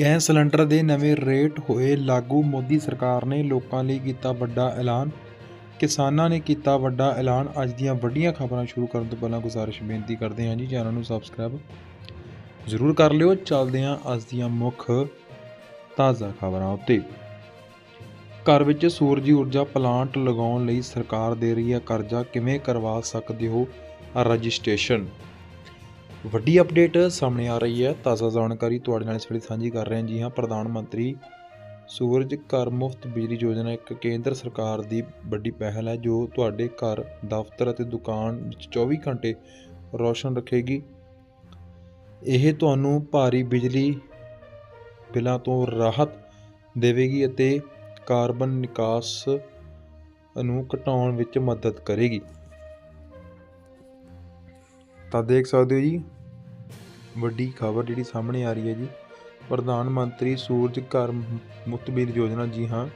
Gas cylinder ਦੇ ਨਵੇਂ rate ਹੋਏ ਲਾਗੂ ਮੋਦੀ ਸਰਕਾਰ ਨੇ ਲੋਕਾਂ ਲਈ ਕੀਤਾ ਵੱਡਾ ਐਲਾਨ। ਕਿਸਾਨਾਂ ਨੇ ਕੀਤਾ ਵੱਡਾ ਐਲਾਨ। ਅੱਜ ਦੀਆਂ ਵੱਡੀਆਂ ਖਬਰਾਂ ਸ਼ੁਰੂ ਕਰਨ ਤੋਂ ਪਹਿਲਾਂ ਗੁਜ਼ਾਰਿਸ਼ ਬੇਨਤੀ ਕਰਦੇ ਹਾਂ ਜੀ, ਚੈਨਲ ਨੂੰ ਸਬਸਕ੍ਰਾਈਬ ਜ਼ਰੂਰ ਕਰ ਲਿਓ। ਚੱਲਦੇ ਹਾਂ ਅੱਜ ਦੀਆਂ ਮੁੱਖ ਤਾਜ਼ਾ ਖਬਰਾਂ ਉੱਤੇ। ਘਰ ਵਿੱਚ ਸੂਰਜੀ ਊਰਜਾ ਪਲਾਂਟ ਲਗਾਉਣ ਲਈ ਸਰਕਾਰ ਦੇ ਰਹੀ ਹੈ ਕਰਜ਼ਾ। ਕਿਵੇਂ ਕਰਵਾ ਸਕਦੇ ਹੋ ਰਜਿਸਟ੍ਰੇਸ਼ਨ? ਵੱਡੀ ਅਪਡੇਟ ਸਾਹਮਣੇ ਆ ਰਹੀ ਹੈ। ਤਾਜ਼ਾ ਜਾਣਕਾਰੀ ਤੁਹਾਡੇ ਨਾਲ ਇਸ ਵੇਲੇ ਸਾਂਝੀ ਕਰ ਰਹੇ ਹਾਂ। ਜੀ ਹਾਂ, ਪ੍ਰਧਾਨ ਮੰਤਰੀ ਸੂਰਜ ਘਰ ਮੁਫਤ ਬਿਜਲੀ ਯੋਜਨਾ ਇੱਕ ਕੇਂਦਰ ਸਰਕਾਰ ਦੀ ਵੱਡੀ ਪਹਿਲ ਹੈ, ਜੋ ਤੁਹਾਡੇ ਘਰ, ਦਫ਼ਤਰ ਅਤੇ ਦੁਕਾਨ ਵਿੱਚ 24 ਘੰਟੇ ਰੌਸ਼ਨ ਰੱਖੇਗੀ। ਇਹ ਤੁਹਾਨੂੰ ਭਾਰੀ ਬਿਜਲੀ ਬਿੱਲਾਂ ਤੋਂ ਰਾਹਤ ਦੇਵੇਗੀ ਅਤੇ ਕਾਰਬਨ ਨਿਕਾਸ ਨੂੰ ਘਟਾਉਣ ਵਿੱਚ ਮਦਦ ਕਰੇਗੀ। ਤਾਂ ਦੇਖ ਸਕਦੇ ਹੋ ਜੀ, ਵੱਡੀ ਖਬਰ ਜਿਹੜੀ ਸਾਹਮਣੇ ਆ ਰਹੀ ਹੈ ਜੀ। ਪ੍ਰਧਾਨ ਮੰਤਰੀ ਸੂਰਜ ਘਰ ਮੁਫਤ ਬਿਜਲੀ ਯੋਜਨਾ ਜੀ ਹਾਂ।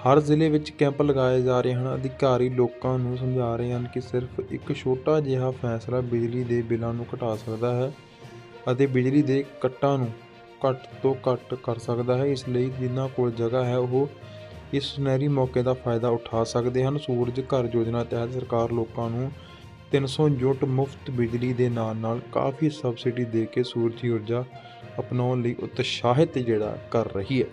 ਹਰ ਜ਼ਿਲ੍ਹੇ ਵਿੱਚ ਕੈਂਪ ਲਗਾਏ ਜਾ ਰਹੇ ਹਨ। ਅਧਿਕਾਰੀ ਲੋਕਾਂ ਨੂੰ ਸਮਝਾ ਰਹੇ ਹਨ ਕਿ ਸਿਰਫ ਇੱਕ ਛੋਟਾ ਜਿਹਾ ਫੈਸਲਾ ਬਿਜਲੀ ਦੇ ਬਿੱਲਾਂ ਨੂੰ ਘਟਾ ਸਕਦਾ ਹੈ ਅਤੇ ਬਿਜਲੀ ਦੇ ਕੱਟਾਂ ਨੂੰ ਘੱਟ ਤੋਂ ਘੱਟ ਕਰ ਸਕਦਾ ਹੈ। ਇਸ ਲਈ ਜਿਨ੍ਹਾਂ ਕੋਲ ਜਗ੍ਹਾ ਹੈ, ਉਹ ਇਸ ਸੁਨਹਿਰੀ ਮੌਕੇ ਦਾ ਫਾਇਦਾ ਉਠਾ ਸਕਦੇ ਹਨ। ਸੂਰਜ ਘਰ ਯੋਜਨਾ ਤਹਿਤ ਸਰਕਾਰ ਲੋਕਾਂ ਨੂੰ 300 ਯੂਨਿਟ ਮੁਫਤ ਬਿਜਲੀ ਦੇ ਨਾਲ ਨਾਲ ਕਾਫੀ ਸਬਸਿਡੀ ਦੇ ਕੇ ਸੂਰਜੀ ਊਰਜਾ ਅਪਣਾਉਣ ਲਈ ਉਤਸ਼ਾਹਿਤ ਜਿਹੜਾ ਕਰ ਰਹੀ ਹੈ।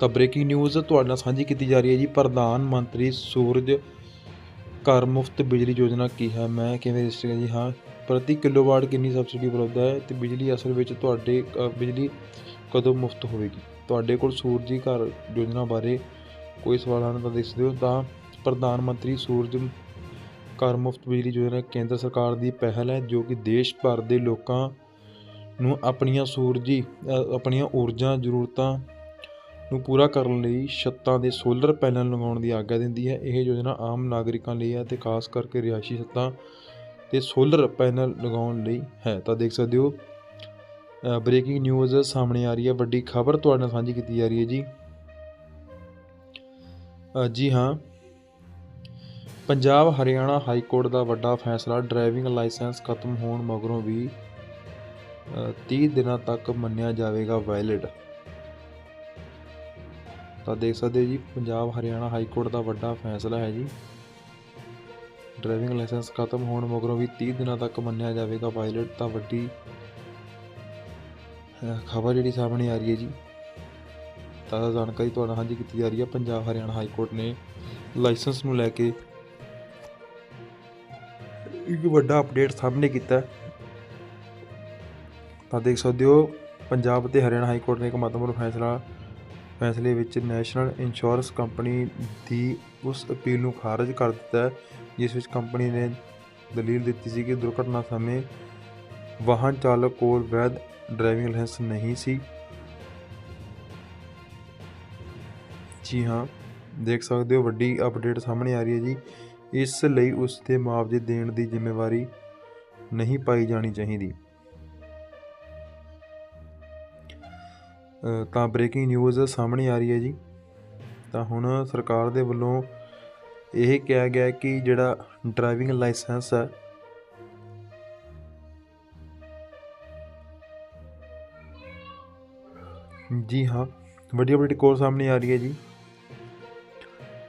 ਤਾਂ ਬ੍ਰੇਕਿੰਗ ਨਿਊਜ਼ ਤੁਹਾਡੇ ਨਾਲ ਸਾਂਝੀ ਕੀਤੀ ਜਾ ਰਹੀ ਹੈ ਜੀ। ਪ੍ਰਧਾਨ ਮੰਤਰੀ ਸੂਰਜ ਘਰ ਮੁਫਤ ਬਿਜਲੀ ਯੋਜਨਾ ਕੀ ਹੈ? ਮੈਂ ਕਿਵੇਂ ਰਜਿਸਟਰ ਜੀ? ਹਾਂ, ਪ੍ਰਤੀ ਕਿਲੋਵਾਟ ਕਿੰਨੀ ਸਬਸਿਡੀ ਉਪਲਬਧ ਹੈ ਤੇ ਬਿਜਲੀ ਅਸਲ ਵਿੱਚ ਤੁਹਾਡੇ ਬਿਜਲੀ ਕਦੋਂ ਮੁਫਤ ਹੋਵੇਗੀ? ਤੁਹਾਡੇ ਕੋਲ ਸੂਰਜੀ ਘਰ ਯੋਜਨਾ ਬਾਰੇ ਕੋਈ ਸਵਾਲ ਹਨ ਤਾਂ ਦੱਸ ਦਿਓ। ਤਾਂ ਪ੍ਰਧਾਨ ਮੰਤਰੀ ਸੂਰਜ ਘਰ ਮੁਫਤ ਬਿਜਲੀ ਯੋਜਨਾ ਕੇਂਦਰ ਸਰਕਾਰ ਦੀ ਪਹਿਲ ਹੈ, ਜੋ ਕਿ ਦੇਸ਼ ਭਰ ਦੇ ਲੋਕਾਂ ਨੂੰ ਆਪਣੀਆਂ ਸੂਰਜੀ ਆਪਣੀਆਂ ਊਰਜਾ, ਜ਼ਰੂਰਤਾਂ ਨੂੰ ਪੂਰਾ ਕਰਨ ਲਈ ਛੱਤਾਂ ਦੇ ਸੋਲਰ ਪੈਨਲ ਲਗਾਉਣ ਦੀ ਆਗਿਆ ਦਿੰਦੀ ਹੈ। ਇਹ ਯੋਜਨਾ ਆਮ ਨਾਗਰਿਕਾਂ ਲਈ ਹੈ ਤੇ ਖਾਸ ਕਰਕੇ ਰਿਹਾਇਸ਼ੀ ਛੱਤਾਂ ਤੇ ਸੋਲਰ ਪੈਨਲ ਲਗਾਉਣ ਲਈ ਹੈ। ਤਾਂ ਦੇਖ ਸਕਦੇ ਹੋ ਬ੍ਰੇਕਿੰਗ ਨਿਊਜ਼ ਸਾਹਮਣੇ ਆ ਰਹੀ ਹੈ। ਵੱਡੀ ਖਬਰ ਤੁਹਾਡੇ ਨਾਲ ਸਾਂਝੀ ਕੀਤੀ ਜਾ ਰਹੀ ਹੈ ਜੀ। ਜੀ ਹਾਂ ਪੰਜਾਬ ਹਰਿਆਣਾ ਹਾਈ ਕੋਰਟ ਦਾ ਵੱਡਾ ਫੈਸਲਾ ਡਰਾਈਵਿੰਗ ਲਾਇਸੈਂਸ ਖਤਮ ਹੋਣ ਮਗਰੋਂ ਵੀ ਅ, 30 ਦਿਨਾਂ ਤੱਕ ਮੰਨਿਆ ਜਾਵੇਗਾ ਵੈਲਿਡ। ਤਾਂ ਦੇਖ ਸਕਦੇ ਹੋ ਜੀ ਪੰਜਾਬ ਹਰਿਆਣਾ ਹਾਈ ਕੋਰਟ ਦਾ ਵੱਡਾ ਫੈਸਲਾ ਹੈ ਜੀ। ਡਰਾਈਵਿੰਗ ਲਾਇਸੈਂਸ ਖਤਮ ਹੋਣ ਮਗਰੋਂ ਵੀ 30 ਦਿਨਾਂ ਤੱਕ ਮੰਨਿਆ ਜਾਵੇਗਾ ਵੈਲਿਡ। ਤਾਂ ਵੱਡੀ ਖਬਰ ਜਿਹੜੀ ਸਾਹਮਣੇ ਆ ਰਹੀ ਹੈ ਜੀ ਤਾਜ਼ਾ ਜਾਣਕਾਰੀ ਤੁਹਾਡਾ ਹਾਂਜੀ ਕੀਤੀ ਜਾ ਰਹੀ ਹੈ। ਪੰਜਾਬ ਹਰਿਆਣਾ ਹਾਈ ਕੋਰਟ ਨੇ ਲਾਇਸੈਂਸ ਨੂੰ ਲੈ ਕੇ ਇੱਕ ਵੱਡਾ ਅਪਡੇਟ ਸਾਹਮਣੇ ਕੀਤਾ। ਤਾਂ ਦੇਖ ਸਕਦੇ ਹੋ, ਪੰਜਾਬ ਅਤੇ ਹਰਿਆਣਾ ਹਾਈ ਕੋਰਟ ਨੇ ਇੱਕ ਮਹੱਤਵਪੂਰਨ ਫੈਸਲਾ, ਫੈਸਲੇ ਵਿੱਚ ਨੈਸ਼ਨਲ ਇੰਸ਼ੋਰੈਂਸ ਕੰਪਨੀ ਦੀ ਉਸ ਅਪੀਲ ਨੂੰ ਖਾਰਜ ਕਰ ਦਿੱਤਾ ਜਿਸ ਵਿੱਚ ਕੰਪਨੀ ਨੇ ਦਲੀਲ ਦਿੱਤੀ ਸੀ ਕਿ ਦੁਰਘਟਨਾ ਸਮੇਂ ਵਾਹਨ ਚਾਲਕ ਕੋਲ ਵੈਧ ਡਰਾਈਵਿੰਗ ਲਾਇਸੈਂਸ ਨਹੀਂ ਸੀ। ਜੀ ਹਾਂ, ਦੇਖ ਸਕਦੇ ਹੋ, ਵੱਡੀ ਅਪਡੇਟ ਸਾਹਮਣੇ ਆ ਰਹੀ ਹੈ ਜੀ। ਇਸ ਲਈ ਉਸ ਦੇ ਮੁਆਵਜ਼ੇ ਦੇਣ ਦੀ ਜ਼ਿੰਮੇਵਾਰੀ ਨਹੀਂ ਪਾਈ ਜਾਣੀ ਚਾਹੀਦੀ। ਤਾਂ ਬ੍ਰੇਕਿੰਗ ਨਿਊਜ਼ ਸਾਹਮਣੇ ਆ ਰਹੀ ਹੈ ਜੀ। ਤਾਂ ਹੁਣ ਸਰਕਾਰ ਦੇ ਵੱਲੋਂ ਇਹ ਕਿਹਾ ਗਿਆ ਕਿ ਜਿਹੜਾ ਡਰਾਈਵਿੰਗ ਲਾਇਸੈਂਸ ਹੈ, ਜੀ ਹਾਂ ਵੱਡੀ ਵੱਡੀ ਕੋਲ ਸਾਹਮਣੇ ਆ ਰਹੀ ਹੈ ਜੀ।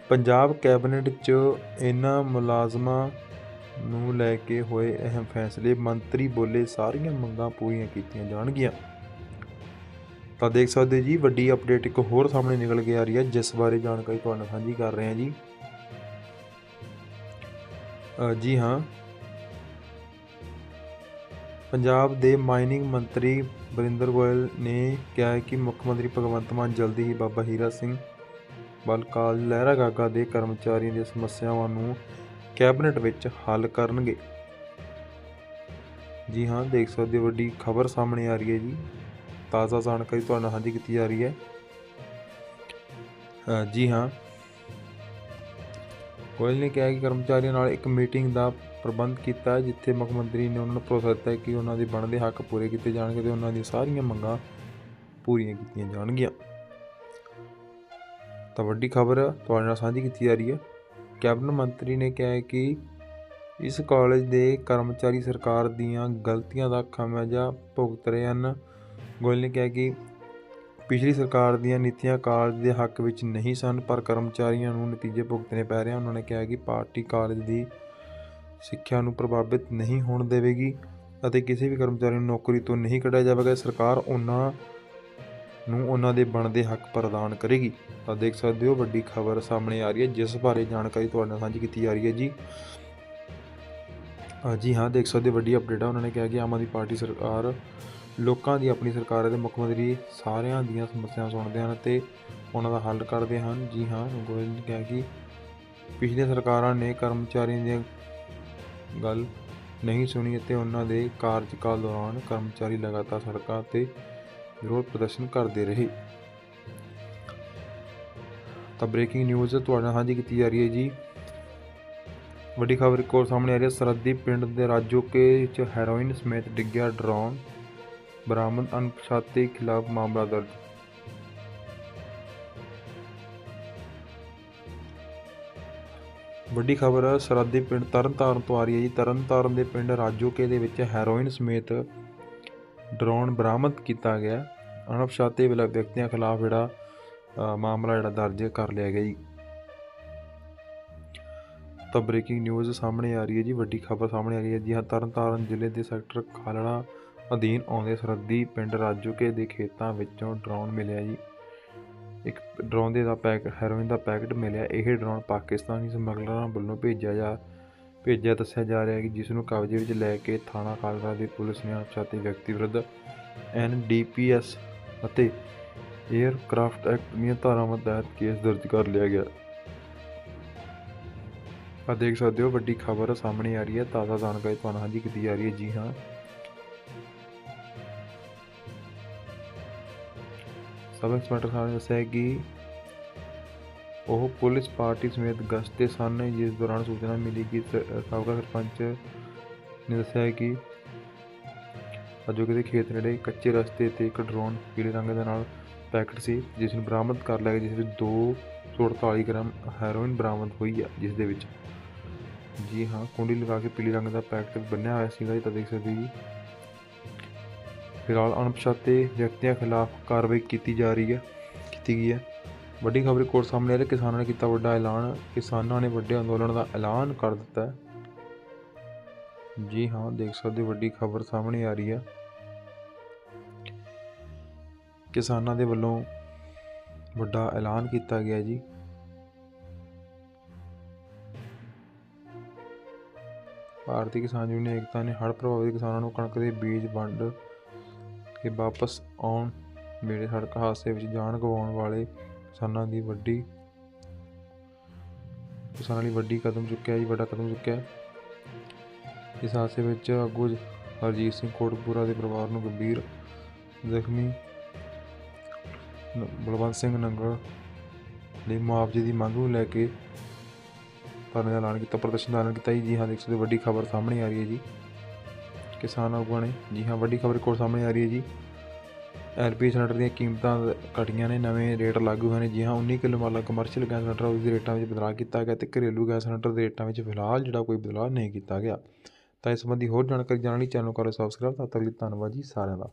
ਪੰਜਾਬ ਕੈਬਨਿਟ 'ਚ ਇਹਨਾਂ ਮੁਲਾਜ਼ਮਾਂ ਨੂੰ ਲੈ ਕੇ ਹੋਏ ਅਹਿਮ ਫੈਸਲੇ ਮੰਤਰੀ ਬੋਲੇ ਸਾਰੀਆਂ ਮੰਗਾਂ ਪੂਰੀਆਂ ਕੀਤੀਆਂ ਜਾਣਗੀਆਂ। ਤਾਂ ਦੇਖ ਸਕਦੇ ਜੀ, ਵੱਡੀ ਅਪਡੇਟ ਇੱਕ ਹੋਰ ਸਾਹਮਣੇ ਨਿਕਲ ਕੇ ਆ ਰਹੀ ਹੈ, ਜਿਸ ਬਾਰੇ ਜਾਣਕਾਰੀ ਤੁਹਾਡੇ ਸਾਂਝੀ ਕਰ ਰਹੇ ਹਾਂ ਜੀ। ਜੀ ਹਾਂ। ਪੰਜਾਬ ਦੇ ਮਾਈਨਿੰਗ ਮੰਤਰੀ ਬਰਿੰਦਰ ਗੋਇਲ ਨੇ ਕਿਹਾ ਹੈ ਕਿ ਮੁੱਖ ਮੰਤਰੀ ਭਗਵੰਤ ਮਾਨ ਜਲਦੀ ਹੀ ਬਾਬਾ ਹੀਰਾ ਸਿੰਘ ਬਲਕਾਲ ਲਹਿਰਾ ਗਾਗਾ ਦੇ ਕਰਮਚਾਰੀਆਂ ਦੀਆਂ ਸਮੱਸਿਆਵਾਂ ਨੂੰ ਕੈਬਨਿਟ ਵਿੱਚ ਹੱਲ ਕਰਨਗੇ। ਜੀ ਹਾਂ, ਦੇਖ ਸਕਦੇ ਹੋ, ਵੱਡੀ ਖਬਰ ਸਾਹਮਣੇ ਆ ਰਹੀ ਹੈ ਜੀ। ਤਾਜ਼ਾ ਜਾਣਕਾਰੀ ਤੁਹਾਡੇ ਨਾਲ ਸਾਂਝੀ ਕੀਤੀ ਜਾ ਰਹੀ ਹੈ। ਜੀ ਹਾਂ। ਗੋਇਲ ਨੇ ਕਿਹਾ ਕਿ ਕਰਮਚਾਰੀਆਂ ਨਾਲ ਇੱਕ ਮੀਟਿੰਗ ਦਾ ਪ੍ਰਬੰਧ ਕੀਤਾ ਜਿੱਥੇ ਮੁੱਖ ਮੰਤਰੀ ਨੇ ਉਹਨਾਂ ਨੂੰ ਭਰੋਸਾ ਦਿੱਤਾ ਕਿ ਉਹਨਾਂ ਦੇ ਬਣਦੇ ਹੱਕ ਪੂਰੇ ਕੀਤੇ ਜਾਣਗੇ ਤੇ ਉਹਨਾਂ ਦੀਆਂ ਸਾਰੀਆਂ ਮੰਗਾਂ ਪੂਰੀਆਂ ਕੀਤੀਆਂ ਜਾਣਗੀਆਂ। ਤਾਂ ਵੱਡੀ ਖਬਰ ਤੁਹਾਡੇ ਨਾਲ ਸਾਂਝੀ ਕੀਤੀ ਜਾ ਰਹੀ ਹੈ। ਕੈਬਨਿਟ ਮੰਤਰੀ ਨੇ ਕਿਹਾ ਹੈ ਕਿ ਇਸ ਕਾਲਜ ਦੇ ਕਰਮਚਾਰੀ ਸਰਕਾਰ ਦੀਆਂ ਗਲਤੀਆਂ ਦਾ ਖਾਮਿਆਜ਼ਾ ਭੁਗਤ ਰਹੇ ਹਨ। ਗੋਇਲ ਨੇ ਕਿਹਾ ਕਿ ਪਿਛਲੀ ਸਰਕਾਰ ਦੀਆਂ ਨੀਤੀਆਂ ਕਾਲਜ ਦੇ ਹੱਕ ਵਿੱਚ ਨਹੀਂ ਸਨ, ਪਰ ਕਰਮਚਾਰੀਆਂ ਨੂੰ ਨਤੀਜੇ ਭੁਗਤਣੇ ਪੈ ਰਹੇ ਹਨ। ਉਹਨਾਂ ਨੇ ਕਿਹਾ ਕਿ ਪਾਰਟੀ ਕਾਲਜ ਦੀ ਸਿੱਖਿਆ ਨੂੰ ਪ੍ਰਭਾਵਿਤ ਨਹੀਂ ਹੋਣ ਦੇਵੇਗੀ ਅਤੇ ਕਿਸੇ ਵੀ ਕਰਮਚਾਰੀ ਨੂੰ ਨੌਕਰੀ ਤੋਂ ਨਹੀਂ ਕੱਢਿਆ ਜਾਵੇਗਾ। ਸਰਕਾਰ ਉਹਨਾਂ ਨੂੰ ਉਹਨਾਂ ਦੇ ਬਣਦੇ ਹੱਕ ਪ੍ਰਦਾਨ ਕਰੇਗੀ। ਤਾਂ ਦੇਖ ਸਕਦੇ ਹੋ, ਵੱਡੀ ਖਬਰ ਸਾਹਮਣੇ ਆ ਰਹੀ ਹੈ, ਜਿਸ ਬਾਰੇ ਜਾਣਕਾਰੀ ਤੁਹਾਡੇ ਨਾਲ ਸਾਂਝੀ ਕੀਤੀ ਜਾ ਰਹੀ ਹੈ ਜੀ। ਜੀ ਹਾਂ, ਦੇਖ ਸਕਦੇ ਹੋ, ਵੱਡੀ ਅਪਡੇਟ ਆ। ਉਹਨਾਂ ਨੇ ਕਿਹਾ ਕਿ ਆਮ ਆਦਮੀ ਪਾਰਟੀ ਸਰਕਾਰ ਲੋਕਾਂ ਦੀ ਆਪਣੀ ਸਰਕਾਰ ਅਤੇ ਮੁੱਖ ਮੰਤਰੀ ਸਾਰਿਆਂ ਦੀਆਂ ਸਮੱਸਿਆਵਾਂ ਸੁਣਦੇ ਹਨ ਤੇ ਉਹਨਾਂ ਦਾ ਹੱਲ ਕਰਦੇ ਹਨ। ਜੀ ਹਾਂ, ਗੋਇਲ ਨੇ ਕਿਹਾ ਕਿ ਪਿਛਲੀਆਂ ਸਰਕਾਰਾਂ ਨੇ ਕਰਮਚਾਰੀਆਂ ਦੀ ਗੱਲ ਨਹੀਂ ਸੁਣੀ ਅਤੇ ਉਹਨਾਂ ਦੇ ਕਾਰਜਕਾਲ ਦੌਰਾਨ ਕਰਮਚਾਰੀ ਲਗਾਤਾਰ ਸੜਕਾਂ ਤੇ ਵਿਰੋਧ ਪ੍ਰਦਰਸ਼ਨ ਕਰਦੇ ਰਹੇ। ਤਾਂ ਬ੍ਰੇਕਿੰਗ ਨਿਊਜ਼ ਤੁਹਾਡੇ ਨਾਲ ਸਾਂਝੀ ਕੀਤੀ ਜਾ ਰਹੀ ਹੈ ਜੀ। ਵੱਡੀ ਖਬਰ ਇੱਕ ਹੋਰ ਸਾਹਮਣੇ ਆ ਰਹੀ ਹੈ। ਸਰਹੱਦੀ ਪਿੰਡ ਦੇ ਰਾਜੋਕੇ ਵਿੱਚ ਹੈਰੋਇਨ ਸਮੇਤ ਡਿੱਗਿਆ ਡਰੋਨ ਬਰਾਮਦ ਅਣਪਛਾਤੇ ਖਿਲਾਫ ਮਾਮਲਾ ਦਰਜ। ਵੱਡੀ ਖਬਰ ਸਰਹੱਦੀ ਪਿੰਡ ਤਰਨਤਾਰਨ ਤੋਂ ਆ ਰਹੀ ਹੈ ਜੀ। ਤਰਨਤਾਰਨ ਦੇ ਪਿੰਡ ਰਾਜੋਕੇ ਦੇ ਵਿੱਚ ਹੈਰੋਇਨ ਸਮੇਤ ਡਰੋਨ ਬਰਾਮਦ ਕੀਤਾ ਗਿਆ। ਅਣਪਛਾਤੇ ਵਿਅਕਤੀਆਂ ਖਿਲਾਫ ਜਿਹੜਾ ਮਾਮਲਾ ਜਿਹੜਾ ਦਰਜ ਕਰ ਲਿਆ ਗਿਆ ਜੀ। ਤਾਂ ਬ੍ਰੇਕਿੰਗ ਨਿਊਜ਼ ਸਾਹਮਣੇ ਆ ਰਹੀ ਹੈ ਜੀ, ਵੱਡੀ ਖਬਰ ਸਾਹਮਣੇ ਆ ਰਹੀ ਹੈ ਜੀ। ਹਾਂ, ਤਰਨਤਾਰਨ ਜ਼ਿਲ੍ਹੇ ਦੇ ਸੈਕਟਰ ਖਾਲੜਾ ਅਧੀਨ ਆਉਂਦੇ ਸਰਹੱਦੀ ਪਿੰਡ ਰਾਜੋਕੇ ਦੇ ਖੇਤਾਂ ਵਿੱਚੋਂ ਡਰੋਨ ਮਿਲਿਆ ਜੀ। ਇੱਕ ਡਰੋਨ ਦੇ ਦਾ ਪੈਕ, ਹੈਰੋਇਨ ਦਾ ਪੈਕਟ ਮਿਲਿਆ। ਇਹ ਡਰੋਨ ਪਾਕਿਸਤਾਨੀ ਸਮਗਲਰਾਂ ਵੱਲੋਂ ਭੇਜਿਆ ਜਾ, ਭੇਜਿਆ, ਦੱਸਿਆ ਜਾ ਰਿਹਾ ਹੈ ਕਿ ਜਿਸ ਨੂੰ ਕਬਜ਼ੇ ਵਿੱਚ ਲੈ ਕੇ ਥਾਣਾ ਖਾਲੜਾ ਦੀ ਪੁਲਿਸ ਨੇ ਅਣਪਛਾਤੇ ਵਿਅਕਤੀ ਵਿਰੁੱਧ ਐਨਡੀਪੀਐਸ ਅਤੇ 에ਅਰਕ੍ਰਾਫਟ ਐਕਟ ਦੀਆਂ ਧਾਰਾਵਾਂ ਤਹਿਤ ਕੇਸ ਦਰਜ ਕਰ ਲਿਆ ਗਿਆ। ਆ ਦੇਖ ਸਕਦੇ ਹੋ, ਵੱਡੀ ਖਬਰ ਸਾਹਮਣੇ ਆ ਰਹੀ ਹੈ। ਤਾਜ਼ਾ ਜਾਣਕਾਰੀ ਤੁਹਾਨੂੰ ਹਾਂਜੀ ਕੀਤੀ ਜਾ ਰਹੀ ਹੈ। ਜੀ ਹਾਂ। ਸਬ ਇੰਸਪੈਕਟਰ ਸਾਹਿਬ ਨੇ ਦੱਸਿਆ ਕਿ ਉਹ ਪੁਲਿਸ ਪਾਰਟੀ ਸਮੇਤ ਗਸ਼ਤ ਤੇ ਸਨ, ਜਿਸ ਦੌਰਾਨ ਸੂਚਨਾ ਮਿਲੀ ਕਿ ਸਾਬਕਾ ਸਰਪੰਚ ਨੇ ਦੱਸਿਆ ਕਿ ਅਜੋਕੇ ਦੇ ਖੇਤ ਨੇੜੇ ਕੱਚੇ ਰਸਤੇ ਤੇ ਇੱਕ ਡਰੋਨ ਪੀਲੇ ਰੰਗ ਦੇ ਨਾਲ ਪੈਕਟ ਸੀ, ਜਿਸ ਨੂੰ ਬਰਾਮਦ ਕਰ ਲਿਆ ਗਿਆ, ਜਿਸ ਵਿੱਚ 248 ਗ੍ਰਾਮ ਹੈਰੋਇਨ ਬਰਾਮਦ ਹੋਈ ਹੈ ਜਿਸ ਦੇ ਵਿੱਚ। ਜੀ ਹਾਂ, ਕੁੰਡੀ ਲਗਾ ਕੇ ਪੀਲੇ ਰੰਗ ਦਾ ਪੈਕਟ ਬੰਨਿਆ ਹੋਇਆ ਸੀਗਾ ਜੀ, ਤਾਂ ਦੇਖ ਸਕਦੇ ਹੋ ਜੀ। ਫਿਲਹਾਲ ਅਣਪਛਾਤੇ ਵਿਅਕਤੀਆਂ ਖਿਲਾਫ ਕਾਰਵਾਈ ਕੀਤੀ ਜਾ ਰਹੀ ਹੈ, ਕੀਤੀ ਗਈ ਹੈ। ਵੱਡੀ ਖਬਰ ਕੋਰਟ ਸਾਹਮਣੇ ਆ ਰਹੀ ਕਿਸਾਨਾਂ ਨੇ ਕੀਤਾ ਵੱਡਾ ਐਲਾਨ, ਕਿਸਾਨਾਂ ਨੇ ਵੱਡੇ ਅੰਦੋਲਨ ਦਾ ਐਲਾਨ ਕਰ ਦਿੱਤਾ ਜੀ ਹਾਂ, ਦੇਖ ਸਕਦੇ ਹੋ, ਵੱਡੀ ਖਬਰ ਸਾਹਮਣੇ ਆ ਰਹੀ ਹੈ। ਕਿਸਾਨਾਂ ਦੇ ਵੱਲੋਂ ਵੱਡਾ ਐਲਾਨ ਕੀਤਾ ਗਿਆ ਜੀ। ਭਾਰਤੀ ਕਿਸਾਨ ਯੂਨੀਅਨ ਏਕਤਾ ਨੇ ਹੜ੍ਹ ਪ੍ਰਭਾਵਿਤ ਕਿਸਾਨਾਂ ਨੂੰ ਕਣਕ ਦੇ ਬੀਜ ਵੰਡ ਕੇ ਵਾਪਸ ਆਉਣ ਵੇਲੇ ਸੜਕ ਹਾਦਸੇ ਵਿੱਚ ਜਾਨ ਗਵਾਉਣ ਵਾਲੇ ਕਿਸਾਨਾਂ ਦੀ ਵੱਡੀ ਕਿਸਾਨਾਂ ਲਈ ਵੱਡੀ ਕਦਮ ਚੁੱਕਿਆ ਜੀ, ਵੱਡਾ ਕਦਮ ਚੁੱਕਿਆ। ਇਸ ਹਾਦਸੇ ਵਿੱਚ ਆਗੂ ਹਰਜੀਤ ਸਿੰਘ ਕੋਟਪੂਰਾ ਦੇ ਪਰਿਵਾਰ ਨੂੰ ਗੰਭੀਰ ਜ਼ਖਮੀ ਬਲਵੰਤ ਸਿੰਘ ਨੰਗਲ ਲਈ ਮੁਆਵਜ਼ੇ ਦੀ ਮੰਗ ਨੂੰ ਲੈ ਕੇ ਧਰਨੇ ਦਾ ਐਲਾਨ ਕੀਤਾ, ਪ੍ਰਦਰਸ਼ਨ ਦਾ ਐਲਾਨ ਕੀਤਾ ਜੀ। ਜੀ ਹਾਂ, ਦੇਖ ਸਕਦੇ ਹੋ, ਵੱਡੀ ਖਬਰ ਸਾਹਮਣੇ ਆ ਰਹੀ ਹੈ ਜੀ। ਕਿਸਾਨ ਆਗੂਆਂ ਨੇ ਜੀ ਹਾਂ, ਵੱਡੀ ਖਬਰ ਕੋਲ ਸਾਹਮਣੇ ਆ ਰਹੀ ਹੈ ਜੀ। ਐਲਪੀ ਸਿਲੰਡਰ ਦੀਆਂ ਕੀਮਤਾਂ ਘਟੀਆਂ ਨੇ, ਨਵੇਂ ਰੇਟ ਲਾਗੂ ਹੋਏ ਨੇ। ਜੀ ਹਾਂ 19 ਕਿਲੋ ਵਾਲਾ ਕਮਰਸ਼ੀਅਲ ਗੈਸ ਸਿਲੰਡਰ ਉਸ ਦੇ ਰੇਟਾਂ ਵਿੱਚ ਬਦਲਾਅ ਕੀਤਾ ਗਿਆ ਤੇ ਘਰੇਲੂ ਗੈਸ ਸਿਲੰਡਰ ਦੇ ਰੇਟਾਂ ਵਿੱਚ ਫਿਲਹਾਲ ਜਿਹੜਾ ਕੋਈ ਬਦਲਾਅ ਨਹੀਂ ਕੀਤਾ ਗਿਆ। ਤਾਂ ਇਸ ਸੰਬੰਧੀ ਹੋਰ ਜਾਣਕਾਰੀ ਜਾਣਨ ਲਈ ਚੈਨਲ ਨੂੰ ਕਰੋ ਸਬਸਕ੍ਰਾਈਬ ਤਦ ਤੱਕ ਲਈ ਧੰਨਵਾਦ ਜੀ ਸਾਰਿਆਂ ਦਾ।